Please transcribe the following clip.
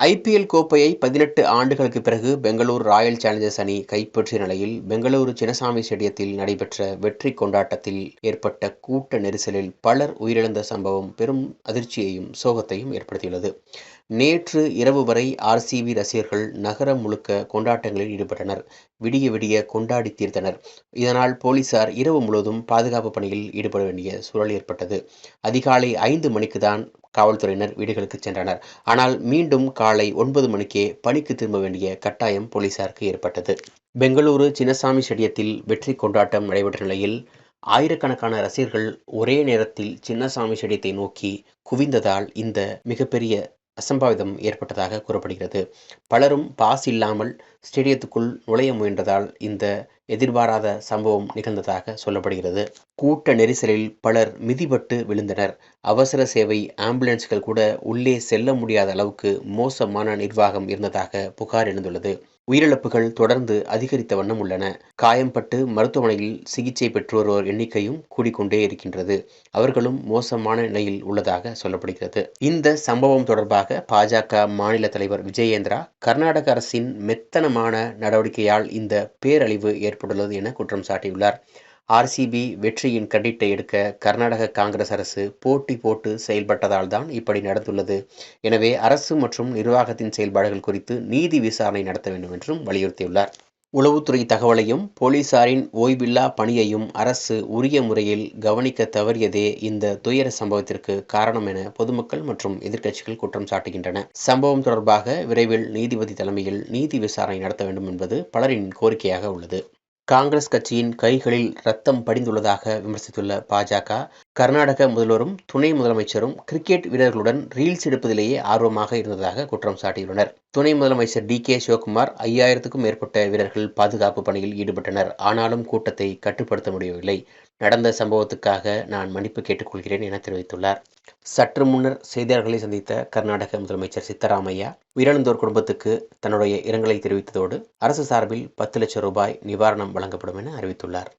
IPL கோப்பையை பதினெட்டு ஆண்டுகளுக்கு பிறகு பெங்களூர் ராயல் சேலஞ்சர்ஸ் அணி கைப்பற்றிய நிலையில் பெங்களூரு சின்னசாமி ஸ்டேடியத்தில் நடைபெற்ற வெற்றி கொண்டாட்டத்தில் ஏற்பட்ட கூட்ட நெரிசலில் பலர் உயிரிழந்த சம்பவம் பெரும் அதிர்ச்சியையும் சோகத்தையும் ஏற்படுத்தியுள்ளது. நேற்று இரவு வரை ஆர்சிபி ரசிகர்கள் நகரம் முழுக்க கொண்டாட்டங்களில் ஈடுபட்டனர். விடிய விடிய கொண்டாடி தீர்த்தனர். இதனால் போலீசார் இரவு முழுவதும் பாதுகாப்பு பணியில் ஈடுபட வேண்டிய சூழல் ஏற்பட்டது. அதிகாலை ஐந்து மணிக்கு தான் காவல்துறையினர் வீடுகளுக்கு சென்றனர். ஆனால் மீண்டும் காலை ஒன்பது மணிக்கே பணிக்கு திரும்ப வேண்டிய கட்டாயம் போலீசாருக்கு ஏற்பட்டது. பெங்களூரு சின்னசாமி ஸ்டேடியத்தில் வெற்றி கொண்டாட்டம் நடைபெற்ற நிலையில் ஆயிரக்கணக்கான ரசிகர்கள் ஒரே நேரத்தில் சின்னசாமி ஸ்டேடியத்தை நோக்கி குவிந்ததால் இந்த மிகப்பெரிய அசம்பாவிதம் ஏற்பட்டதாக கூறப்படுகிறது. பலரும் பாஸ் இல்லாமல் ஸ்டேடியத்துக்குள் நுழைய முயன்றதால் இந்த எதிர்பாராத சம்பவம் நிகழ்ந்ததாக சொல்லப்படுகிறது. கூட்ட நெரிசலில் பலர் மிதிபட்டு விழுந்தனர். அவசர சேவை ஆம்புலன்ஸ்கள் கூட உள்ளே செல்ல முடியாத அளவுக்கு மோசமான நிர்வாகம் இருந்ததாக புகார் எழுந்துள்ளது. உயிரிழப்புகள் தொடர்ந்து அதிகரித்த வண்ணம் உள்ளன. காயம்பட்டு மருத்துவமனையில் சிகிச்சை பெற்று வருவோர் எண்ணிக்கையும் கூடிக்கொண்டே இருக்கின்றது. அவர்களும் மோசமான நிலையில் உள்ளதாக சொல்லப்படுகிறது. இந்த சம்பவம் தொடர்பாக பாஜக மாநில தலைவர் விஜயேந்திரா கர்நாடக அரசின் மெத்தனமான நடவடிக்கையால் இந்த பேரழிவு ஏற்பட்டுள்ளது என குற்றம் சாட்டியுள்ளார். ஆர்சிபி வெற்றியின் கிரெடிட்டை எடுக்க கர்நாடக காங்கிரஸ் அரசு போட்டி போட்டு செயல்பட்டதால் தான் இப்படி நடந்துள்ளது. எனவே அரசு மற்றும் நிர்வாகத்தின் செயல்பாடுகள் குறித்து நீதி விசாரணை நடத்த வேண்டும் என்றும் வலியுறுத்தியுள்ளார். உளவுத்துறை தகவலையும் போலீசாரின் ஓய்வில்லா பணியையும் அரசு உரிய முறையில் கவனிக்க தவறியதே இந்த துயர சம்பவத்திற்கு காரணம் என பொதுமக்கள் மற்றும் எதிர்க்கட்சிகள் குற்றம் சாட்டுகின்றன. சம்பவம் தொடர்பாக விரைவில் நீதிபதி தலைமையில் நீதி விசாரணை நடத்த வேண்டும் என்பது பலரின் கோரிக்கையாக உள்ளது. காங்கிரஸ் கட்சியின் கைகளில் ரத்தம் படிந்துள்ளதாக விமர்சித்துள்ள பாஜக கர்நாடக முதல்வரும் துணை முதலமைச்சரும் கிரிக்கெட் வீரர்களுடன் ரீல்ஸ் எடுப்பதிலேயே ஆர்வமாக இருந்ததாக குற்றம் சாட்டியுள்ளனர். துணை முதலமைச்சர் டி. கே. சிவகுமார் ஐயாயிரத்துக்கும் மேற்பட்ட வீரர்கள் பாதுகாப்பு பணியில் ஈடுபட்டனர். ஆனாலும் கூட்டத்தை கட்டுப்படுத்த முடியவில்லை. நடந்த சம்பவத்துக்காக நான் மன்னிப்பு கேட்டுக்கொள்கிறேன் என தெரிவித்துள்ளார். சற்று முன்னர் செய்தியாளர்களை சந்தித்த கர்நாடக முதலமைச்சர் சித்தராமையா உயிரிழந்தோர் குடும்பத்துக்கு தன்னுடைய இரங்கலை தெரிவித்ததோடு அரசு சார்பில் பத்து லட்சம் ரூபாய் நிவாரணம் வழங்கப்படும் என அறிவித்துள்ளார்.